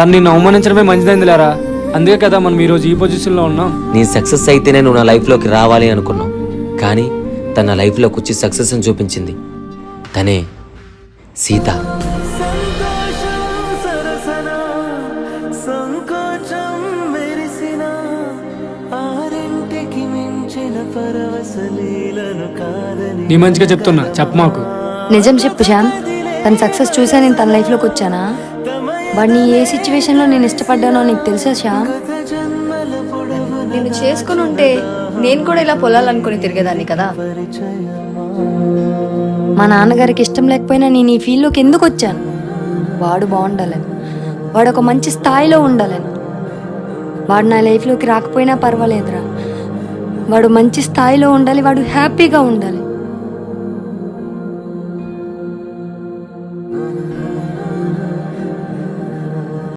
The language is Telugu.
తను నిన్ను అవమానించడమే మంచిదైంది లేరా? అందుకే కదా మనం ఈరోజు ఈ పొజిషన్లో ఉన్నాం. నీ సక్సెస్ అయితేనే నువ్వు నా లైఫ్లోకి రావాలి అనుకున్నావు. కానీ తన లైఫ్లోకి వచ్చి సక్సెస్ అని చూపించింది. తనే సీత. నీ మంచిగా చెప్తున్నా చెప్పమాకు నిజం చెప్పు శ్యామ్. తన సక్సెస్ చూసా నేను తన లైఫ్లోకి వచ్చానా? వాడిని ఏ సిచ్యువేషన్లో నేను ఇష్టపడ్డానో నీకు తెలుసా శ్యామ్? నేను చేసుకుని ఉంటే నేను కూడా ఇలా పొలాలనుకుని తిరిగేదాన్ని కదా. మా నాన్నగారికి ఇష్టం లేకపోయినా నేను ఈ ఫీల్డ్లోకి ఎందుకు వచ్చాను? వాడు బాగుండాలని వాడు ఒక మంచి స్థాయిలో ఉండాలని. వాడు నా లైఫ్లోకి రాకపోయినా పర్వాలేదురా. వాడు మంచి స్థాయిలో ఉండాలి వాడు హ్యాపీగా ఉండాలి.